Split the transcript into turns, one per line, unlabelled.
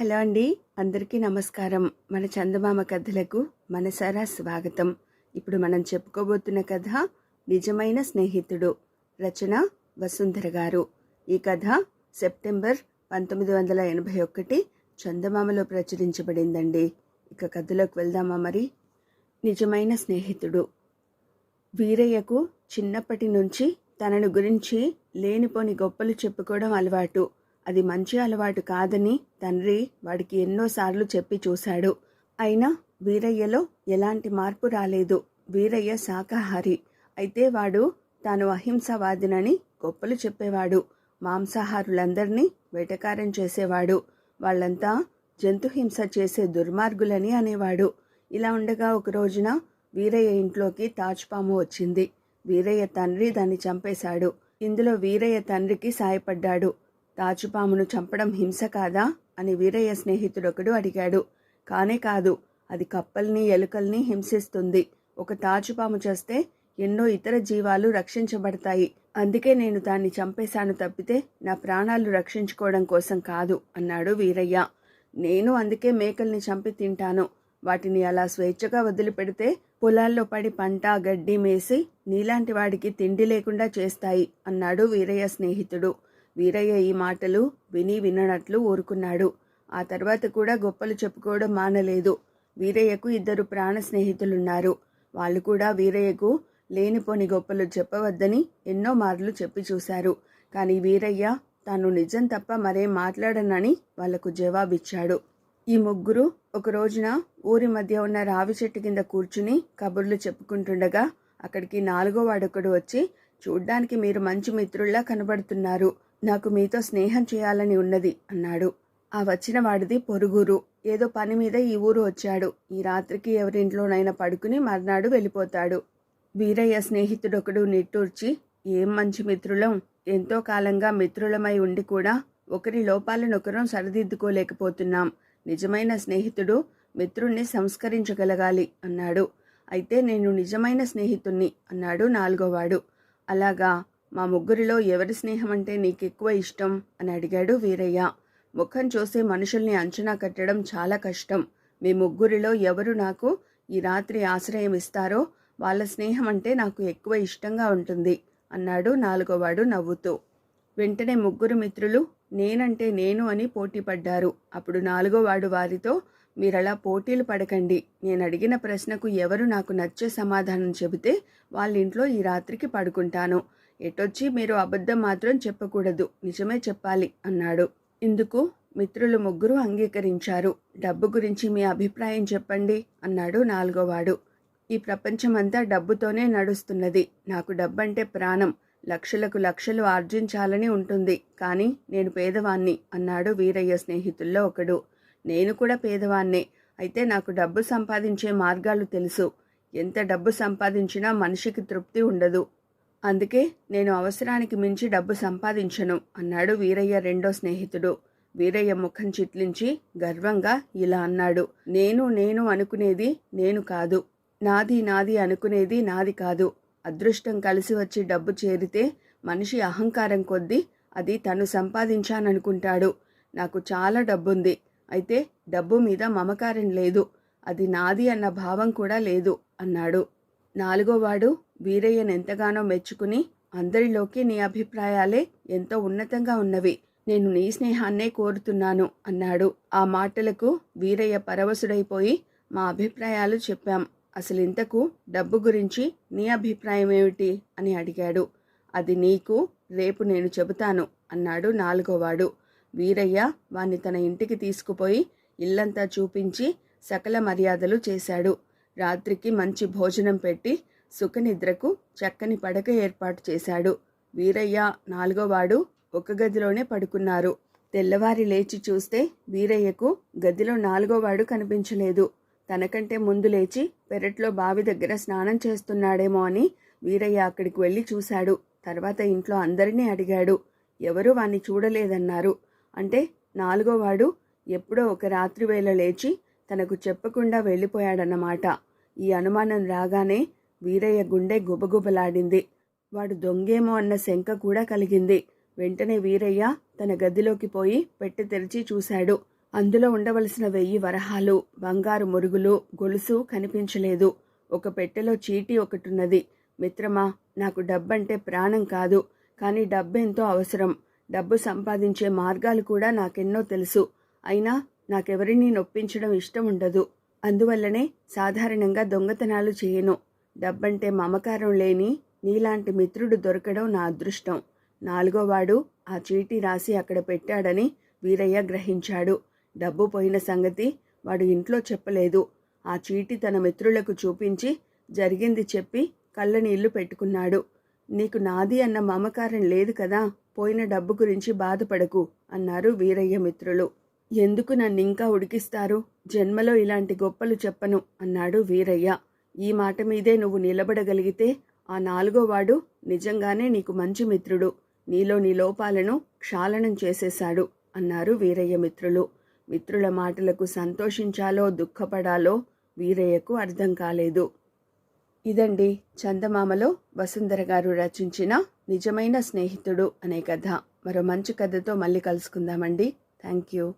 Hello అండి అందరికీ నమస్కారం. మన చందమామ కథలకు మనసారా స్వాగతం. ఇప్పుడు మనం చెప్పుకోబోతున్న కథ నిజమైన స్నేహితుడు రచన వసుంధర గారు. ఈ కథ సెప్టెంబర్ పంతొమ్మిది వందల ఎనభై ఒకటి చందమామలో ప్రచురించబడిందండి. ఇక కథలోకి వెళ్దామా మరి? నిజమైన స్నేహితుడు. వీరయ్యకు చిన్నప్పటి నుంచి తనను గురించి లేనిపోని గొప్పలు చెప్పుకోవడం అలవాటు. అది మంచి అలవాటు కాదని తండ్రి వాడికి ఎన్నోసార్లు చెప్పి చూశాడు. అయినా వీరయ్యలో ఎలాంటి మార్పు రాలేదు. వీరయ్య శాకాహారి. అయితే వాడు తాను అహింసవాదినని గొప్పలు చెప్పేవాడు. మాంసాహారులందరినీ వేటకారం చేసేవాడు. వాళ్ళంతా జంతుహింస చేసే దుర్మార్గులని అనేవాడు. ఇలా ఉండగా ఒక రోజున వీరయ్య ఇంట్లోకి తాజ్పాము వచ్చింది. వీరయ్య తండ్రి దాన్ని చంపేశాడు. ఇందులో వీరయ్య తండ్రికి సాయపడ్డాడు. తాచుపామును చంపడం హింస కాదా? అని వీరయ్య స్నేహితుడొకడు అడిగాడు. కానే కాదు అది కప్పల్ని ఎలుకల్ని హింసిస్తుంది. ఒక తాచుపాము చేస్తే ఎన్నో ఇతర జీవాలు రక్షించబడతాయి. అందుకే నేను దాన్ని చంపేశాను తప్పితే నా ప్రాణాలు రక్షించుకోవడం కోసం కాదు అన్నాడు వీరయ్య. నేను అందుకే మేకల్ని చంపి తింటాను. వాటిని అలా స్వేచ్ఛగా వదిలిపెడితే పొలాల్లో పడి పంట గడ్డి మేసి నీలాంటి వాడికి తిండి లేకుండా చేస్తాయి అన్నాడు వీరయ్య స్నేహితుడు. వీరయ్య ఈ మాటలు విని విననట్లు ఊరుకున్నాడు. ఆ తర్వాత కూడా గొప్పలు చెప్పుకోవడం మానలేదు. వీరయ్యకు ఇద్దరు ప్రాణ స్నేహితులున్నారు. వాళ్ళు కూడా వీరయ్యకు లేనిపోని గొప్పలు చెప్పవద్దని ఎన్నో మార్లు చెప్పి చూశారు. కానీ వీరయ్య తాను నిజం తప్ప మరేం మాట్లాడనని వాళ్ళకు జవాబిచ్చాడు. ఈ ముగ్గురు ఒక రోజున ఊరి మధ్య ఉన్న రావి చెట్టు కింద కూర్చుని కబుర్లు చెప్పుకుంటుండగా అక్కడికి నాలుగో వాడొకడు వచ్చి చూడ్డానికి మీరు మంచి మిత్రుల్లా కనబడుతున్నారు. నాకు మీతో స్నేహం చేయాలని ఉన్నది అన్నాడు. ఆ వచ్చిన వాడిది పొరుగురు. ఏదో పని మీద ఈ ఊరు వచ్చాడు. ఈ రాత్రికి ఎవరింట్లోనైనా పడుకుని మర్నాడు వెళ్ళిపోతాడు. వీరయ్య స్నేహితుడొకడు నిట్టూర్చి ఏం మంచి మిత్రులం? ఎంతో కాలంగా మిత్రులమై ఉండి కూడా ఒకరి లోపాలనొకరం సరిదిద్దుకోలేకపోతున్నాం. నిజమైన స్నేహితుడు మిత్రుణ్ణి సంస్కరించగలగాలి అన్నాడు. అయితే నేను నిజమైన స్నేహితుణ్ణి అన్నాడు నాలుగోవాడు. అలాగా? మా ముగ్గురిలో ఎవరి స్నేహం అంటే నీకెక్కువ ఇష్టం? అని అడిగాడు వీరయ్య. ముఖం చూసే మనుషుల్ని అంచనా కట్టడం చాలా కష్టం. మీ ముగ్గురిలో ఎవరు నాకు ఈ రాత్రి ఆశ్రయం ఇస్తారో వాళ్ళ స్నేహం అంటే నాకు ఎక్కువ ఇష్టంగా ఉంటుంది అన్నాడు నాలుగోవాడు నవ్వుతూ. వెంటనే ముగ్గురు మిత్రులు నేనంటే నేను అని పోటీ పడ్డారు అప్పుడు నాలుగోవాడు వారితో మీరలా పోటీలు పడకండి. నేను అడిగిన ప్రశ్నకు ఎవరు నాకు నచ్చే సమాధానం చెబితే వాళ్ళ ఇంట్లో ఈ రాత్రికి పడుకుంటాను. ఎటొచ్చి మీరు అబద్ధం మాత్రం చెప్పకూడదు. నిజమే చెప్పాలి అన్నాడు. ఇందుకు మిత్రులు ముగ్గురు అంగీకరించారు. డబ్బు గురించి మీ అభిప్రాయం చెప్పండి అన్నాడు నాలుగోవాడు. ఈ ప్రపంచమంతా డబ్బుతోనే నడుస్తున్నది. నాకు డబ్బంటే ప్రాణం. లక్షలకు లక్షలు ఆర్జించాలని ఉంటుంది. కానీ నేను పేదవాణ్ణి అన్నాడు వీరయ్య స్నేహితుల్లో ఒకడు. నేను కూడా పేదవాణ్ణే. అయితే నాకు డబ్బు సంపాదించే మార్గాలు తెలుసు. ఎంత డబ్బు సంపాదించినా మనిషికి తృప్తి ఉండదు. అందుకే నేను అవసరానికి మించి డబ్బు సంపాదించను అన్నాడు వీరయ్య రెండో స్నేహితుడు. వీరయ్య ముఖం చిట్లించి గర్వంగా ఇలా అన్నాడు. నేను నేను అనుకునేది నేను కాదు. నాది నాది అనుకునేది నాది కాదు. అదృష్టం కలిసి వచ్చి డబ్బు చేరితే మనిషి అహంకారం కొద్దీ అది తను సంపాదించాననుకుంటాడు. నాకు చాలా డబ్బుంది. అయితే డబ్బు మీద మమకారం లేదు. అది నాది అన్న భావం కూడా లేదు అన్నాడు. నాలుగోవాడు వీరయ్యను ఎంతగానో మెచ్చుకుని అందరిలోకి నీ అభిప్రాయాలే ఎంతో ఉన్నతంగా ఉన్నవి. నేను నీ స్నేహాన్నే కోరుతున్నాను అన్నాడు. ఆ మాటలకు వీరయ్య పరవశుడైపోయి మా అభిప్రాయాలు చెప్పాం. అసలు ఇంతకు డబ్బు గురించి నీ అభిప్రాయం ఏమిటి అని అడిగాడు. అది నీకు రేపు నేను చెబుతాను అన్నాడు నాలుగోవాడు వీరయ్య వాణ్ణి తన ఇంటికి తీసుకుపోయి ఇల్లంతా చూపించి సకల మర్యాదలు చేశాడు. రాత్రికి మంచి భోజనం పెట్టి సుఖనిద్రకు చక్కని పడక ఏర్పాటు చేశాడు. వీరయ్య నాలుగోవాడు ఒక గదిలోనే పడుకున్నారు. తెల్లవారి లేచి చూస్తే వీరయ్యకు గదిలో నాలుగోవాడు కనిపించలేదు. తనకంటే ముందు లేచి పెరట్లో బావి దగ్గర స్నానం చేస్తున్నాడేమో అని వీరయ్య అక్కడికి వెళ్ళి చూశాడు. తర్వాత ఇంట్లో అందరినీ అడిగాడు. ఎవరూ వాణ్ణి చూడలేదన్నారు. అంటే నాలుగోవాడు ఎప్పుడో ఒక రాత్రి వేళ లేచి తనకు చెప్పకుండా వెళ్ళిపోయాడన్నమాట. ఈ అనుమానం రాగానే వీరయ్య గుండె గుబగుబలాడింది. వాడు దొంగేమో అన్న శంక కూడా కలిగింది. వెంటనే వీరయ్య తన గదిలోకి పోయి పెట్టి తెరిచి చూశాడు. అందులో ఉండవలసిన వెయ్యి వరహాలు బంగారు మురుగులు గొలుసు కనిపించలేదు. ఒక పెట్టెలో చీటీ ఒకటున్నది. మిత్రమా నాకు డబ్బంటే ప్రాణం కాదు కానీ డబ్బెంతో అవసరం. డబ్బు సంపాదించే మార్గాలు కూడా నాకెన్నో తెలుసు. అయినా నాకెవరిని నొప్పించడం ఇష్టం ఉండదు. అందువల్లనే సాధారణంగా దొంగతనాలు చేయను. డబ్బంటే మమకారం లేని నీలాంటి మిత్రుడు దొరకడం నా అదృష్టం. నాలుగోవాడు ఆ చీటీ రాసి అక్కడ పెట్టాడని వీరయ్య గ్రహించాడు. డబ్బు పోయిన సంగతి వాడు ఇంట్లో చెప్పలేదు. ఆ చీటీ తన మిత్రులకు చూపించి జరిగింది చెప్పి కళ్ళనీళ్ళు పెట్టుకున్నాడు. నీకు నాది అన్న మమకారం లేదు కదా పోయిన డబ్బు గురించి బాధపడకు అన్నారు వీరయ్య మిత్రులు. ఎందుకు నన్ను ఇంకా ఉడికిస్తారు? జన్మలో ఇలాంటి గొప్పలు చెప్పను అన్నాడు వీరయ్య. ఈ మాట మీదే నువ్వు నిలబడగలిగితే ఆ నాలుగో వాడు నిజంగానే నీకు మంచి మిత్రుడు. నీలో నీ లోపాలను క్షాళనం చేసేశాడు అన్నారు వీరయ్య మిత్రులు. మిత్రుల మాటలకు సంతోషించాలో దుఃఖపడాలో వీరయ్యకు అర్థం కాలేదు. ఇదండి చందమామలో వసుంధర గారు రచించిన నిజమైన స్నేహితుడు అనే కథ. మరో మంచి కథతో మళ్ళీ కలుసుకుందామండి. Thank you